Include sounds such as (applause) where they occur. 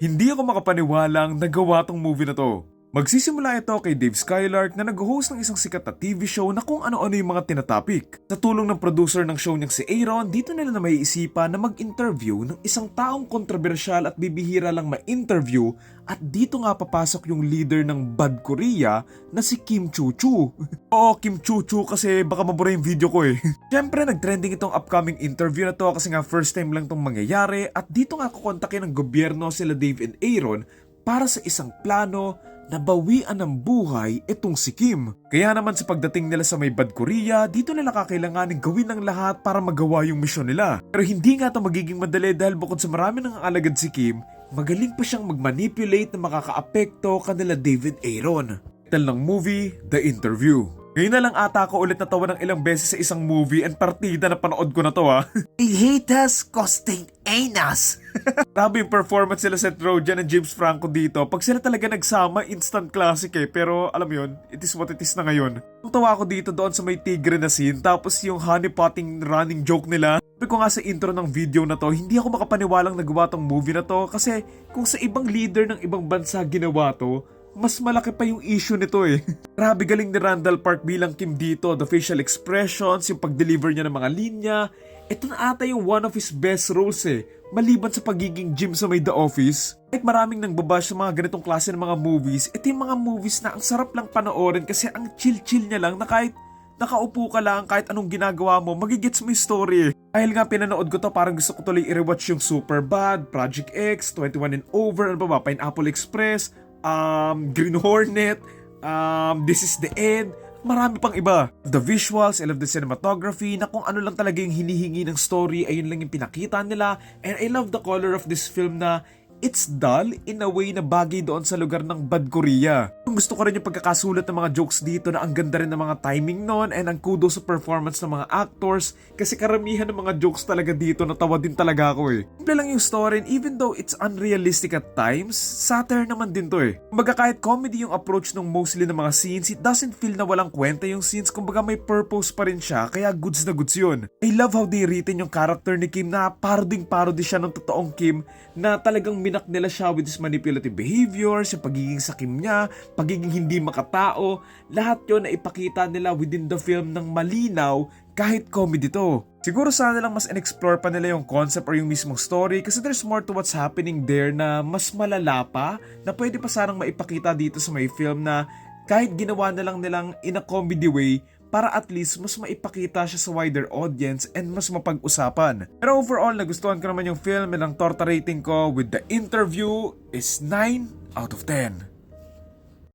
Hindi ako makapaniwalang nagawa tong movie na to. Magsisimula ito kay Dave Skylark na nag-host ng isang sikat na TV show na kung ano-ano yung mga tinatapik. Sa tulong ng producer ng show niyang si Aaron, dito nila na may isipan na mag-interview ng isang taong kontrobersyal at bibihira lang ma-interview at dito nga papasok yung leader ng Bad Korea na si Kim Chu Chu. (laughs) Oo, Kim Chu Chu kasi baka mabura yung video ko eh. (laughs) Siyempre, nag-trending itong upcoming interview na to kasi nga first time lang tong mangyayari at dito nga kukontakin ng gobyerno sila Dave and Aaron para sa isang plano na bawian ng buhay itong si Kim. Kaya naman sa pagdating nila sa may Bad Korea, dito nila kakailanganin gawin ng lahat para magawa yung misyon nila. Pero hindi nga ito magiging madali dahil bukod sa marami ng alagad si Kim, magaling pa siyang mag-manipulate na makakaapekto kanila David Aaron. Title ng movie, The Interview. Ngayon na lang ata ako ulit natawa ng ilang beses sa isang movie and partida na panood ko na to ha. (laughs) I hate us costing anus. (laughs) Grabe yung performance sila Seth Rogen and James Franco dito. Pag sila talaga nagsama, instant classic eh. Pero alam mo yun, it is what it is na ngayon. Tawa ako dito doon sa may tigre na scene. Tapos yung honeypotting running joke nila. Sabi ko nga sa intro ng video na to, hindi ako makapaniwalang nagawa tong movie na to. Kasi kung sa ibang leader ng ibang bansa ginawa to, mas malaki pa yung issue nito eh. (laughs) Grabe galing ni Randall Park bilang Kim dito. The facial expressions, yung pag-deliver niya ng mga linya. Ito na ata yung one of his best roles eh. Maliban sa pagiging Jim sa may The Office. Kahit maraming nang babash sa mga ganitong klase ng mga movies, ito yung mga movies na ang sarap lang panoorin kasi ang chill-chill niya lang na kahit nakaupo ka lang kahit anong ginagawa mo, magigets mo yung story. eh. Dahil nga pinanood ko to, parang gusto ko tuloy i-rewatch yung Superbad, Project X, 21 and Over, ano pa ba, Pineapple Express, um, Green Hornet, um, This is the End, marami pang iba. The visuals, I love the cinematography, na kung ano lang talaga yung hinihingi ng story, ayun lang yung pinakita nila. And I love the color of this film na it's dull in a way na bagay doon sa lugar ng Bad Korea. Yung gusto ko rin yung pagkakasulat ng mga jokes dito na ang ganda rin ng mga timing noon and ang kudos sa performance ng mga actors kasi karamihan ng mga jokes talaga dito natawa din talaga ako eh. Simple lang yung story and even though it's unrealistic at times, satire naman din to eh. Kumbaga kahit comedy yung approach ng mostly ng mga scenes, it doesn't feel na walang kwenta yung scenes kumbaga may purpose pa rin siya kaya goods na goods yun. I love how they written yung character ni Kim na paroding parody siya ng totoong Kim na talagang minak nila siya with his manipulative behaviors, yung pagiging sakim niya, pagiging hindi makatao, lahat yon na ipakita nila within the film ng malinaw kahit comedy to. Siguro sana lang mas in-explore pa nila yung concept or yung mismong story kasi there's more to what's happening there na mas malala pa na pwede pa sanang maipakita dito sa may film na kahit ginawa na lang nilang in a comedy way para at least mas maipakita siya sa wider audience and mas mapag-usapan. Pero overall, nagustuhan ko naman yung film ilang torta rating ko with the interview is 9 out of 10.